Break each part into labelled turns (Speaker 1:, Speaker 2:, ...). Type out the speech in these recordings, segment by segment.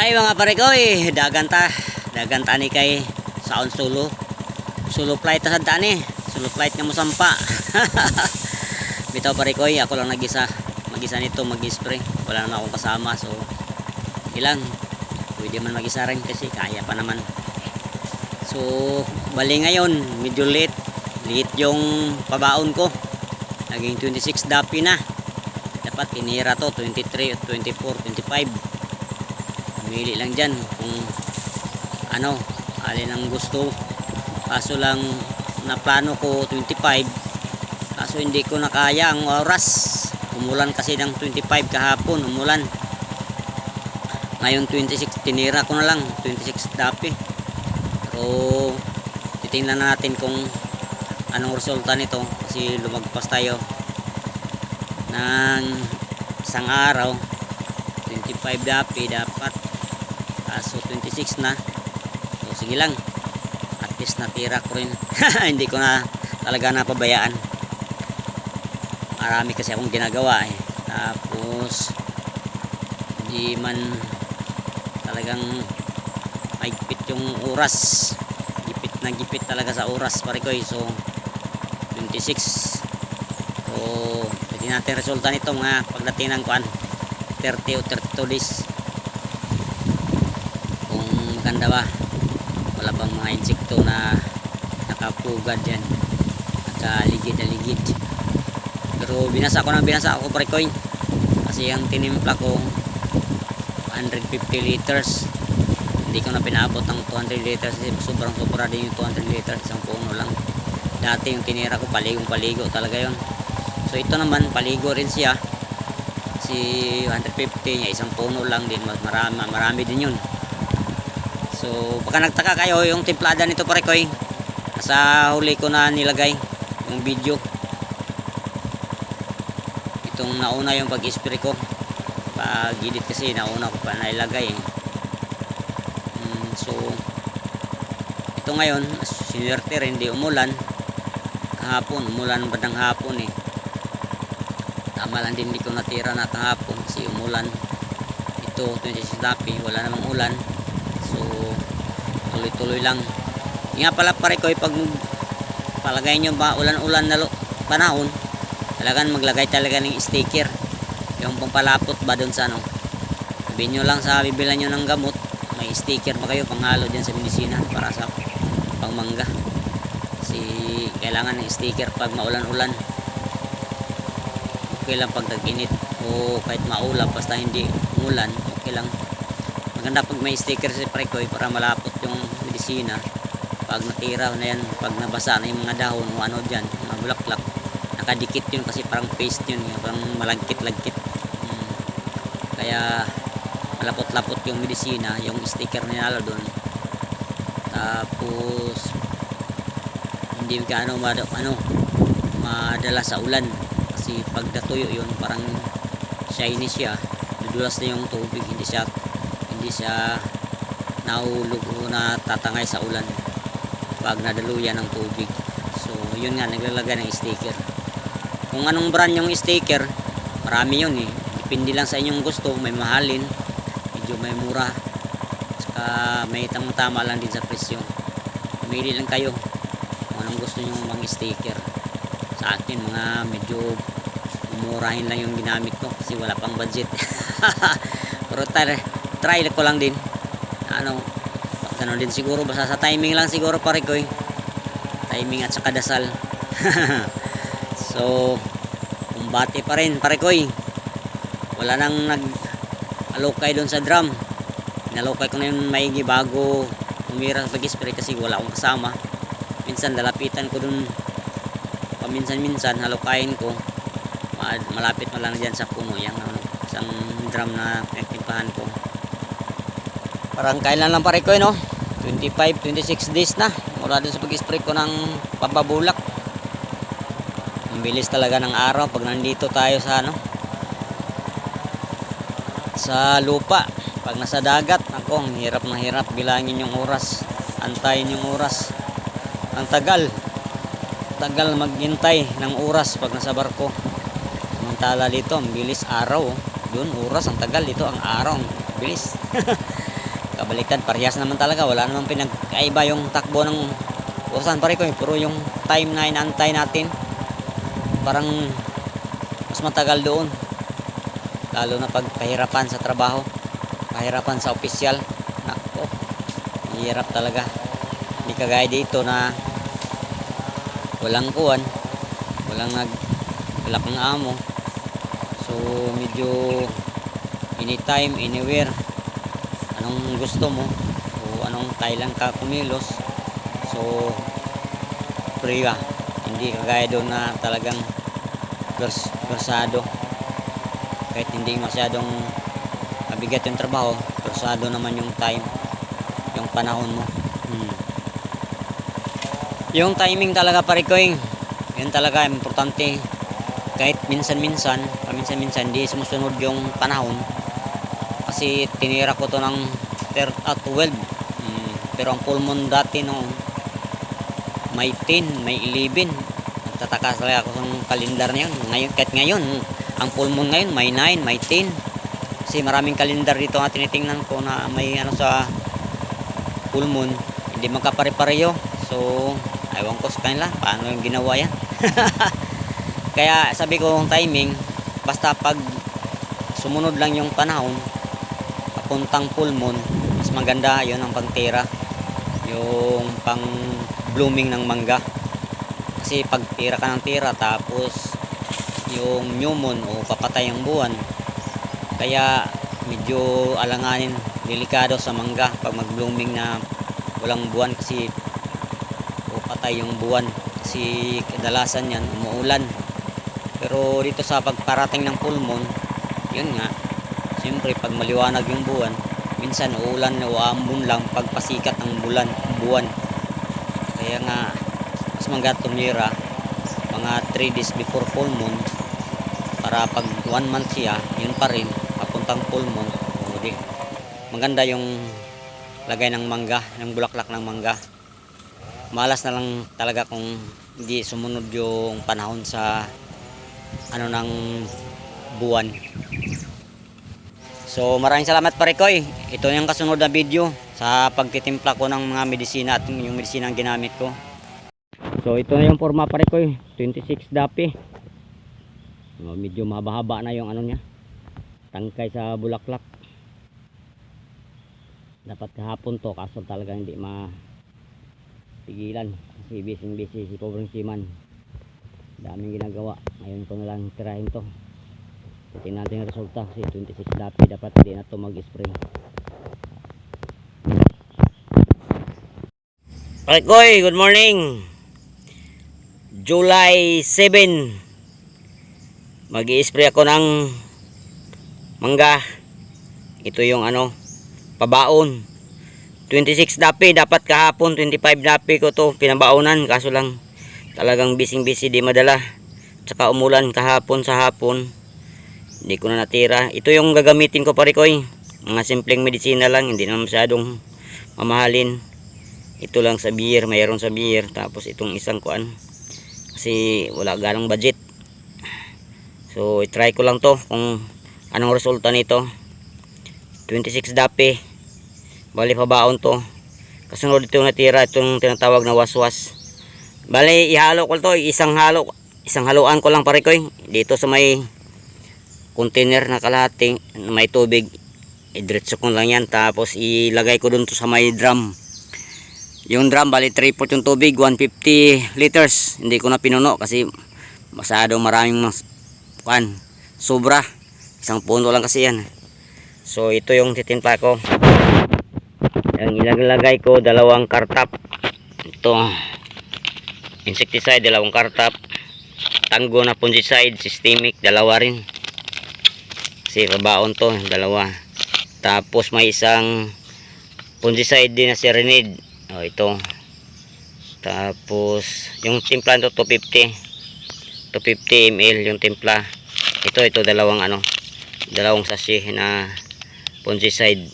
Speaker 1: Ay mga pare ko eh, daganta. Daganta ni kay saon solo. Solo flight sa ni. Solo flight nga mo sampa. Bitaw pare ko eh, ako lang nagisa. Magisa nito, mag-spray. Wala naman akong kasama so ilang. Pwede man mag-isa rin kasi kaya pa naman. So, bali ngayon, medyo late. Late yung pabaon ko. Naging 26 dapi na. Dapat tinira to, 23 at 24, 25 pumili lang dyan kung ano alin ang gusto. Kaso lang na plano ko 25 kaso hindi ko nakaya ang oras. Umulan kasi ng 25 kahapon umulan. Ngayon 26 tinira ko na lang 26 dapi pero titingnan na natin kung anong resulta nito kasi lumagpas tayo ng isang araw. 25 dapi dapat kaso 26 na. So sige lang. At least natira ko rin. Hindi ko na talaga napabayaan. Marami kasi akong ginagawa eh. Tapos hindi man talagang maigpit yung oras. Gipit na gipit talaga sa oras pare ko eh. so 26 so pwede natin resulta nito mga pagdating ng kuan 30 o 32 days maganda ba? Wala bang mga insekto na nakapugad dyan nakaligid na ligid. Pero binasa ko ng binasa ako pare koy kasi ang tinimpla ko 150 liters. Hindi ko na pinaabot ng 200 liters kasi sobrang sobra din yung 200 liters. Isang puno lang. Dati yung tinira ko paligong paligo talaga yon so ito naman paligo rin siya. Si 150 niya isang puno lang din. Mas marami, marami din yun so baka nagtaka kayo yung timplada nito pare koy nasa huli ko na nilagay yung video. Itong nauna yung pag spray ko. Pag edit kasi nauna ko pa nailagay eh. mm, so ito ngayon sinwerte rin di umulan. Kahapon umulan ba ng hapon eh. Tama lang din di ko natira na kahapon kasi umulan. Ito 26 dapi wala namang ulan tuloy tuloy lang. Nga pala pare ko pag palagay nyo ba ulan ulan na panahon talagang maglagay talaga ng sticker. Yung pampalapot ba doon sa ano? Sabihin nyo lang sa bibilan nyo ng gamot may sticker pa kayo panghalo dyan sa medisina para sa pangmangga. Kasi kailangan ng sticker pag maulan-ulan. Okay lang pag tag-init o kahit maulap basta hindi umulan okay lang. Maganda pag may sticker sa prekoy para malapot yung medisina pag natira na yan pag nabasa na yung mga dahon o ano dyan mga bulaklak nakadikit yun kasi parang paste yun eh, parang malagkit-lagkit. Hmm. kaya malapot-lapot yung medisina yung sticker ninalo doon tapos hindi gaano mad ano madala sa ulan. Kasi pag natuyo yun parang shiny siya dudulas na yung tubig hindi siya hindi siya nahulog o natatangay sa ulan pag nadaluyan ng tubig. So yun nga naglalagay ng sticker. Kung anong brand yung sticker marami yun eh. Depende lang sa inyong gusto. May mahalin medyo may mura. Saka may tamang tama lang din sa presyo. Pumili lang kayo kung anong gusto nyo mga sticker. Sa akin mga medyo murahin lang yung ginamit ko kasi wala pang budget. Pero try, try ko lang din ano ganun din siguro basta sa timing lang siguro pare ko eh. Timing at saka dasal. So kumbate pa rin pare ko eh. Wala nang nag alokay doon sa drum. Nalokay ko na yung maigi bago umira sa pag-spray kasi wala akong kasama. Minsan lalapitan ko doon paminsan-minsan halokayin ko. Ma- malapit na lang dyan sa puno. Yung ano, isang drum na pinagtimpahan ko parang kailan lang pare ko eh, no? 25, 26 days na. Mula dun sa pag-spray ko ng pababulak ang bilis talaga ng araw pag nandito tayo sa ano sa lupa. Pag nasa dagat ako ang hirap na hirap. Bilangin yung oras. Antayin yung oras. Ang tagal. Tagal maghintay ng oras pag nasa barko. Samantala dito ang bilis araw oh. yun oras ang tagal dito ang araw ang bilis Kabaliktad, parehas naman talaga. Wala namang pinagkaiba yung takbo ng urusan pare ko eh. Puro yung time na inantay natin. Parang mas matagal doon. Lalo na pag pahirapan sa trabaho. Pahirapan sa opisyal. Nako, hirap talaga. Hindi kagaya dito na walang kuwan. Walang nag wala kang amo. So medyo anytime, anywhere gusto mo? O anong kailan ka kumilos? So free ka. Hindi kagaya doon na talagang pers persado kahit hindi masyadong mabigat yung trabaho persado naman yung time yung panahon mo. Hmm. yung timing talaga pare ko yun talaga importante. Kahit minsan-minsan paminsan-minsan hindi sumusunod yung panahon. Kasi tinira ko to ng ter at 12 mm, pero ang full moon dati noon may 10 may 11 nagtataka talaga ako sa kalendar na ngayon, kahit ngayon ang full moon ngayon may 9 may 10 kasi maraming kalendar dito nga tinitingnan ko na may ano sa full moon hindi magkapare-pareho. So ewan ko sa kanila paano yung ginawa yan? Kaya sabi ko timing basta pag sumunod lang yung panahon papuntang full moon maganda yon ang pagtira yung pang blooming ng mangga. Kasi pag tira ka ng tira tapos yung new moon o papatay ang buwan. Kaya medyo alanganin delikado sa mangga pag mag blooming na walang buwan kasi o patay yung buwan. Kasi kadalasan yan umuulan. Pero dito sa pagparating ng full moon yun nga. Siyempre, pag maliwanag yung buwan, minsan uulan o aambon lang pagpasikat ng bulan, buwan. Kaya nga, mas mangga tumira mga 3 days before full moon para pag 1 month siya, yun pa rin, papuntang full moon. O, maganda yung lagay ng mangga, yung bulaklak ng mangga. Malas na lang talaga kung hindi sumunod yung panahon sa ano ng buwan. So maraming salamat pare ko eh. Ito yung kasunod na video sa pagtitimpla ko ng mga medisina at yung medisina ang ginamit ko. So ito na yung forma pare ko eh. 26 dapi. Medyo mahaba-haba na yung ano niya. Tangkay sa bulaklak. Dapat kahapon to kaso talaga hindi ma pigilan kasi busy busy si pobreng siman daming ginagawa ngayon ko na lang tirahin to Tingnan natin yung resulta kasi 26 dapi dapat hindi na ito mag-spray. Okay, Koy, good morning. July 7. mag spray ako ng mangga. Ito yung ano, pabaon. 26 dapi, dapat kahapon 25 dapi ko to pinabaonan kaso lang talagang bising-busy di madala. Tsaka umulan kahapon sa hapon hindi ko na natira. Ito yung gagamitin ko pare ko eh. mga simpleng medisina lang hindi na masyadong mamahalin. Ito lang sa beer mayroon sa beer. Tapos itong isang kuan kasi wala ganong budget. So i-try ko lang to kung anong resulta nito. 26 dape bali pabaon to. Kasunod ito natira itong tinatawag na waswas. Bali ihalo ko to isang halo isang haluan ko lang pare ko dito sa may container na kalahati na may tubig idretso ko lang yan tapos ilagay ko dun to sa may drum. Yung drum bali 3 port yung tubig 150 liters. Hindi ko na pinuno kasi masyado maraming mas kan sobra. Isang puno lang kasi yan. So ito yung titimpa ko. Ang ilagay ko dalawang kartap. Ito insecticide dalawang kartap. Tango na fungicide systemic dalawa rin kasi babaon to dalawa. Tapos may isang fungicide din na serenade. Oh ito. Tapos yung timpla nito 250 250 ml yung timpla. Ito ito dalawang ano dalawang sachet na fungicide.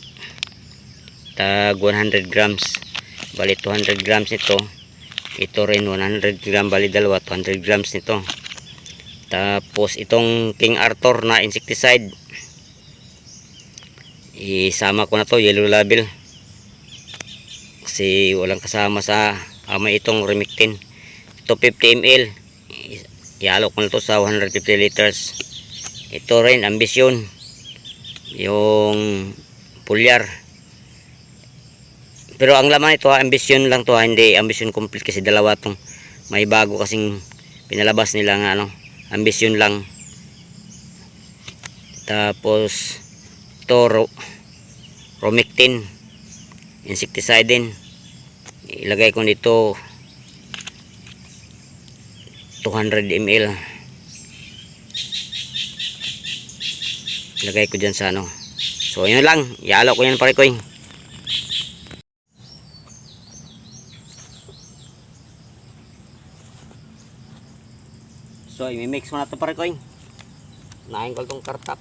Speaker 1: Tag 100 grams. Bali 200 grams ito ito rin 100 gram bali dalawa 200 grams nito tapos itong King Arthur na insecticide isama ko na to yellow label kasi walang kasama sa amay itong Remictin. Ito 50 ml. Ialok ko na to sa 150 liters. Ito rin, ambisyon. Yung pulyar. Pero ang laman ito, ha, ambisyon lang to, ha, hindi ambisyon complete kasi dalawa tong may bago kasing pinalabas nila nga ano, ambisyon lang. Tapos ito ro, Romictin insecticide din. Ilagay ko dito 200 ml. Ilagay ko dyan sa ano. So yun lang, ialo ko yan pare ko. So, i-mix mo na ito pare ko. Nahin ko itong kartap.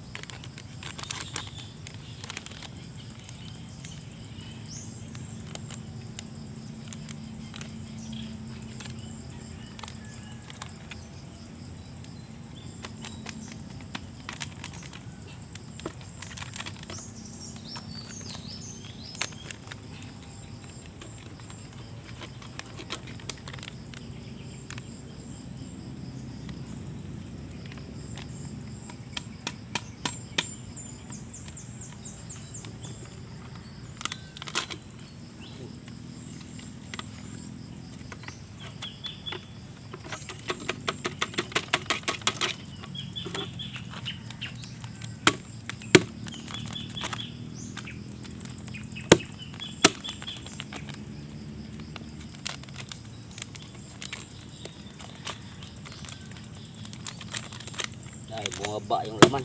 Speaker 1: Bumaba yung laman.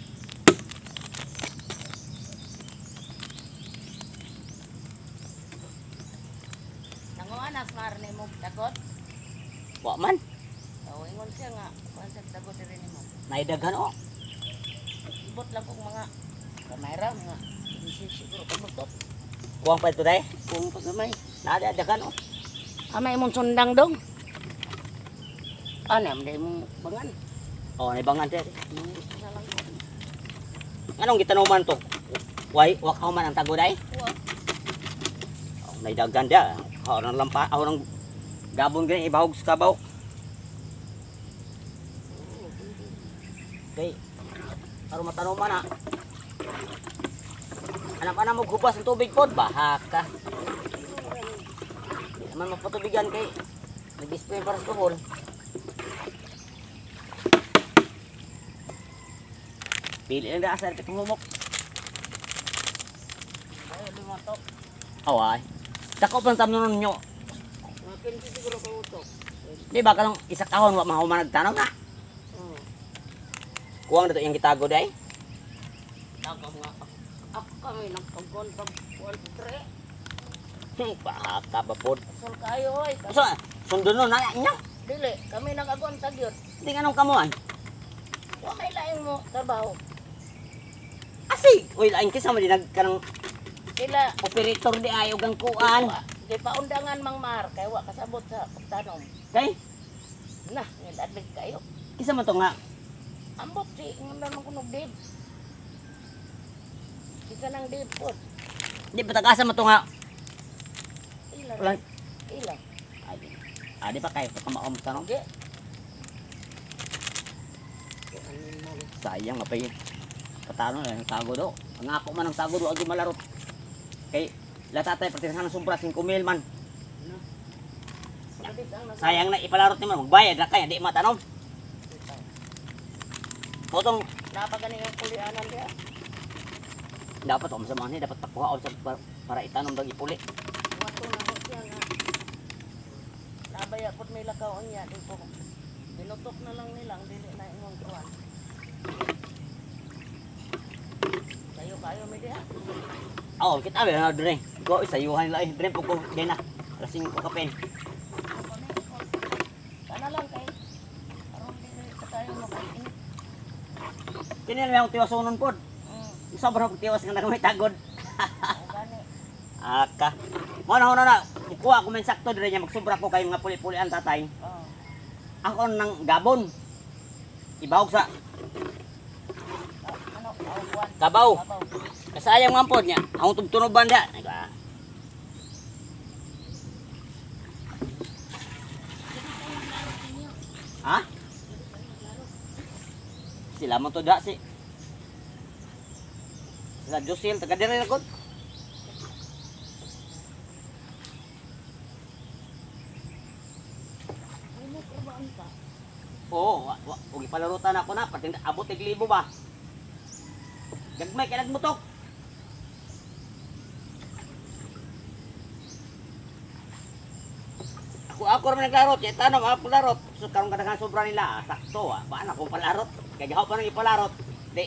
Speaker 2: Nanguanas marne mo dagot.
Speaker 1: Wa man.
Speaker 2: O ingon siya nga konsep dagot diri nimo.
Speaker 1: Naidaghan o.
Speaker 2: Ibot lang kog mga kamera mga hindi siguro kamutot.
Speaker 1: Kuwang pa ito dahil.
Speaker 2: Kung pagamay.
Speaker 1: Naidaghan o.
Speaker 2: Amay mong sundang dong. Ano am mo bangan.
Speaker 1: O, naibangan
Speaker 2: lang ko.
Speaker 1: Anong gitanuman to? Why, wak ako man ang tago dahil.
Speaker 2: Wa.
Speaker 1: Oh, naidaghan dia. Ako ng lampa, ako ng gabon ganyan, ibahog sa kabaw. Okay. Para matanuman na. Anak ka na maghubas ng tubig po, bahak ka. Di naman mapatubigan kay nag-display para sa tuhol. Pili lang na asar kitong humok.
Speaker 2: Ay lima to.
Speaker 1: Away. Dako pa ang tamnon nyo.
Speaker 2: Mga kinsi siguro kamutok.
Speaker 1: Di ba kanang isa kahon wa mahuman nagtanaw na.
Speaker 2: Hmm.
Speaker 1: Kuwang na to yung gitago day.
Speaker 2: Ako nga. Ako kami nagkagon pag kuwan tre.
Speaker 1: Hmm, Baka ba po.
Speaker 2: Sul kayo oy.
Speaker 1: So, sundo no na nya.
Speaker 2: Dili kami nagagon tagyot.
Speaker 1: Di nga nung kamuan.
Speaker 2: Wa may laing mo trabaho.
Speaker 1: Asi, uy lain kisa mo di nagkanang
Speaker 2: Sila
Speaker 1: operator di ayo gang kuan.
Speaker 2: Di pa undangan mang mar kay wa kasabot sa pagtanom.
Speaker 1: Kay
Speaker 2: Nah, ngiladlig kayo.
Speaker 1: kisa mo to nga.
Speaker 2: Ambot si ngundan man kunog dib. Isa nang dib pod.
Speaker 1: Di patagasa mo to nga.
Speaker 2: Ila.
Speaker 1: Wala.
Speaker 2: Ila.
Speaker 1: Ay, ah, di pa kayo kamaom tanong.
Speaker 2: Ge.
Speaker 1: Sayang mapay. Katano na tago do. Ang ako man ang tago do agi malarot. Kay latatay partisan ng sumpra 5 mil man. Sayang na ipalarot ni man magbayad ra kay di matanom. Potong
Speaker 2: Napagani ang kulianan dia.
Speaker 1: dapat om sa mga ni dapat pakuha sa para, para itanom dag ipuli.
Speaker 2: Wato na ko siya nga. Nabaya pod may lakaw niya di ko. Binutok na lang nilang dili na imong kuan. Kayo kayo mi dia.
Speaker 1: Oh, kita ba na dre. Go isayuhan nila eh. Dre po ko din na. Lasing ko kapen.
Speaker 2: Kana lang kay. Aron dili sa tayo makain.
Speaker 1: Kini na yung tiwasunon pod.
Speaker 2: Mm.
Speaker 1: Sobrang tiwas nga na may tagod. Aka. Mo na na. Kuha ko men sakto dire niya magsubra ko kay mga puli-puli ang tatay.
Speaker 2: Oh.
Speaker 1: Ako nang gabon. Ibahog sa
Speaker 2: Ah, Ano?
Speaker 1: Kabaw.
Speaker 2: Kabaw.
Speaker 1: Kasayang man pod niya. Ang tugtunuban dia. Diba? Ha? Sila mo to da si. Sila Josil, taga dire na
Speaker 2: ka.
Speaker 1: Oo, wa, ug ipalarutan ako na pati abot libo ba. Gagmay kay nagmutok. Ako ako ra man naglarot, kaya tanong ako larot. So karon kadaghan sobra nila, ah, sakto ah. Baan ako palarot. Kaya gahaw pa nang ipalarot. Di.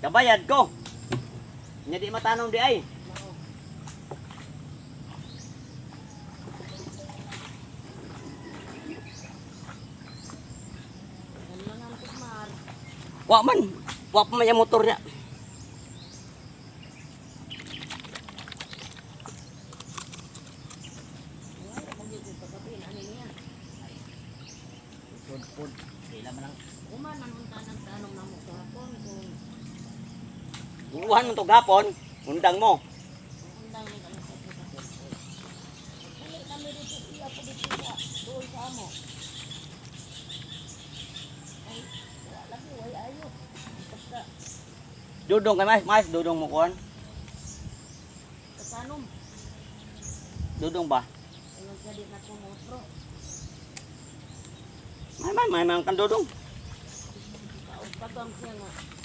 Speaker 1: Kabayad ko. Nya di matanong di ay. Wa man. Wa pa man yung motor niya.
Speaker 2: Ay, magiging pagkapin, ano niya?
Speaker 1: Food, food. Kailan man ang
Speaker 2: Kuman, nanunta ng tanong na mo kahapon kung
Speaker 1: Mo to gapon, undang mo.
Speaker 2: undang ni kami sa kami dito, iya po dito sa doon sa amo. Ay, wala lagi, wala ayo. Pagka,
Speaker 1: Dudong kay mas, mas dudong mo kuan.
Speaker 2: kasanom,
Speaker 1: Dudong ba?
Speaker 2: siya di na kumotro.
Speaker 1: May may may may kan dudong.
Speaker 2: Patang siya nga.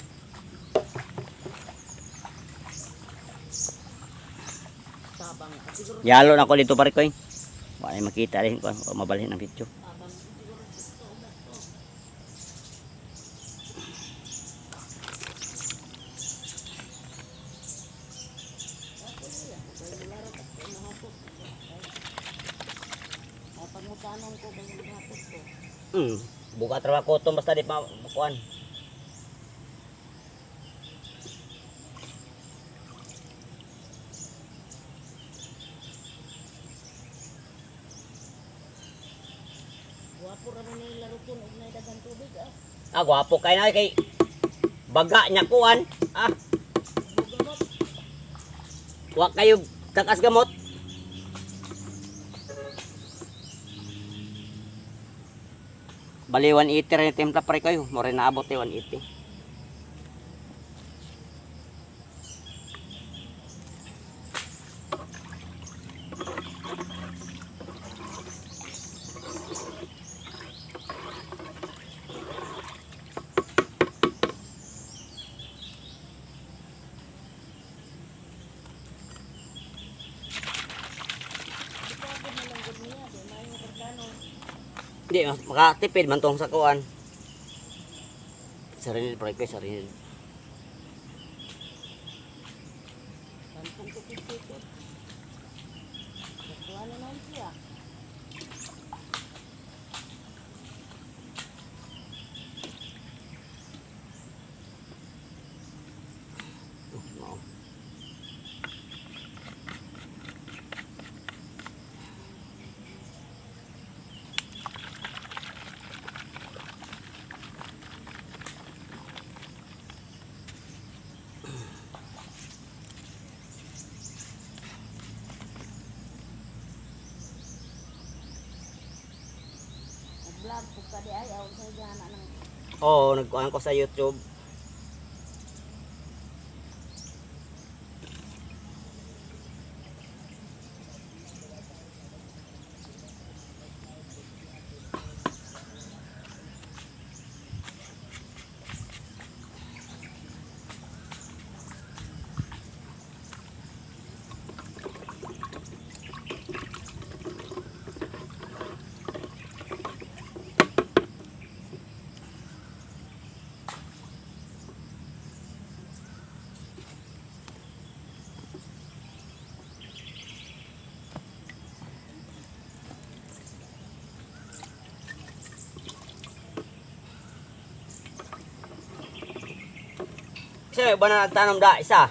Speaker 2: Tabang, at siguro
Speaker 1: Yalo na ko dito pare ko. Wala makita rin ko, mabalhin ang picture. Hmm. Buka trabaho ko to basta di pa kuan.
Speaker 2: Wapo raman na yung laruton, huwag na dagang tubig ah.
Speaker 1: Ah, gwapo kay na kay baga niya kuan. Ah, wa kayo takas gamot. Bali 180 rin timpla pare kayo. Mo rin naabot eh 180.
Speaker 2: di pa ako nalanggod niya, di na yung karkano.
Speaker 1: Hindi, makatipid man tong sa kuan. Sarili pare kayo, sarili.
Speaker 2: Tampong kupit-kupit. Nakuha na naman siya.
Speaker 1: Oo.
Speaker 2: Nag-vlog po ka di ayaw sa gana ng
Speaker 1: Oo, nagkuhan ko sa YouTube. Kasi ba na nagtanong da isa?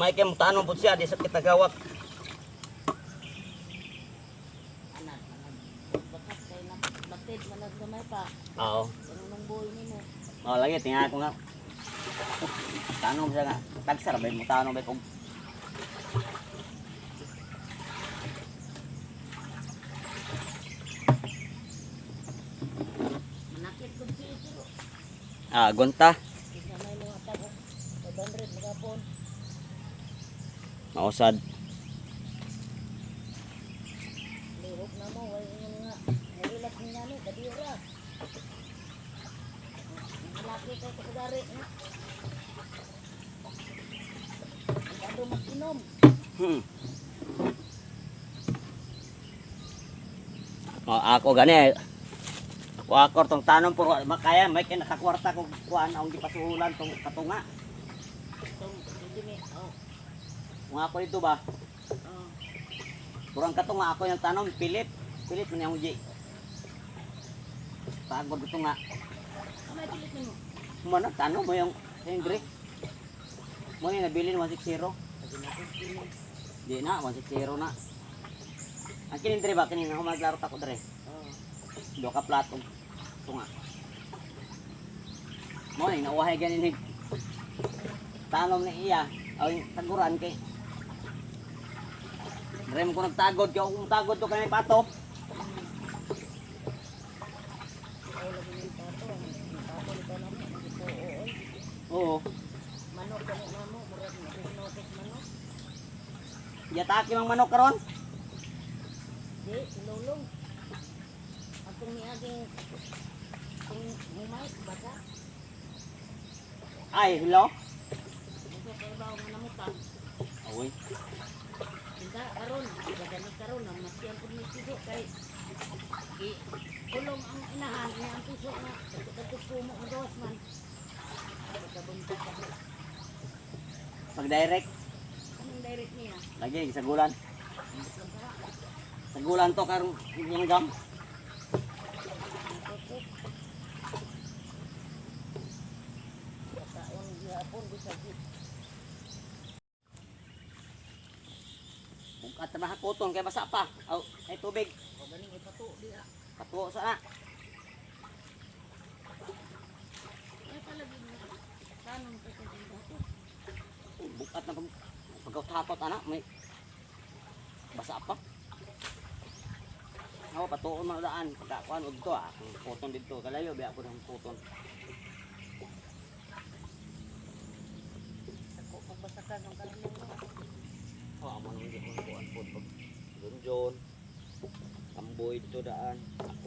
Speaker 1: May kaya magtanong po siya di sa
Speaker 2: kita kitagawak.
Speaker 1: Oo. Oo, lagi tingnan ko nga. Tanong siya nga. Tagsara ba mo tanong ba kung Ah,
Speaker 2: gonta. Mag-inom.
Speaker 1: Hmm. Oh, ako gani. Ako ako tong tanom puro makaya may kay nakakwarta ko kuan ang gipasuhulan tong katunga.
Speaker 2: Itong didimi. Oh.
Speaker 1: Kung ako dito ba,
Speaker 2: Oh.
Speaker 1: purang katunga ako yung tanom pilit. Pilit man yung uji. Pagod ito nga.
Speaker 2: Ano ay pilit mo?
Speaker 1: Mana tanom mo yung Hendrik. Mo ni nabili ni 160.
Speaker 2: Sabi natin pilit.
Speaker 1: Di na 160 na. Ang kinin dire ba kinin ako maglaro ta ko dire.
Speaker 2: Oh.
Speaker 1: Do ka plato. Tunga. Mo ni nauwahay ganin ni tanom ni iya. Yung taguran kay Mo ko nagtagod kay kung tagod to kanay pato. Oo.
Speaker 2: Manok ka na mo. Murag na pinokos manok.
Speaker 1: Yataki mang manok karon.
Speaker 2: Di, ilulong. Atong niaging kung humay, bata.
Speaker 1: Ay, hello.
Speaker 2: Ang namutan?
Speaker 1: Awoy.
Speaker 2: Kita karon, gagani karon ang masyan pud may tigo kay i kulong ang inahan niya ang puso nga katut kumo ang dos man. Pagkabunta ka.
Speaker 1: Pag direct
Speaker 2: Anong direct niya?
Speaker 1: lagi sa gulan.
Speaker 2: Ang.
Speaker 1: Sa gulan to karon yung gam.
Speaker 2: Ang tutok. Kataon gihapon
Speaker 1: tabaha kuton kay basa pa. Aw, ay tubig.
Speaker 2: o ganing ipato diha.
Speaker 1: Patuo sa na.
Speaker 2: Ay palagi mo. Tanong kung dato.
Speaker 1: Bukat na pag pagkatapot anak may basa pa. Ako patuon man daan pagkakuan og to ah. Ang kuton dito kalayo biya ko ng kuton.
Speaker 2: Ako pagbasakan ng kanilang
Speaker 1: Oh, nang di ko kuan pud pag dunjon. Amboy dito daan.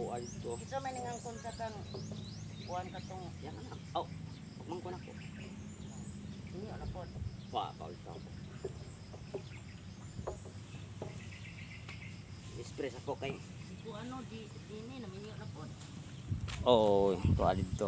Speaker 1: Ay dito.
Speaker 2: Isa may ningang konsa kang kuhan ka tong
Speaker 1: Yan anak. Aw, pagmang ko na ko.
Speaker 2: inyo na po.
Speaker 1: Pa, pa ito. Express ako kay
Speaker 2: Kung ano, di, di ni, naminyo na po.
Speaker 1: Oo, oh, to.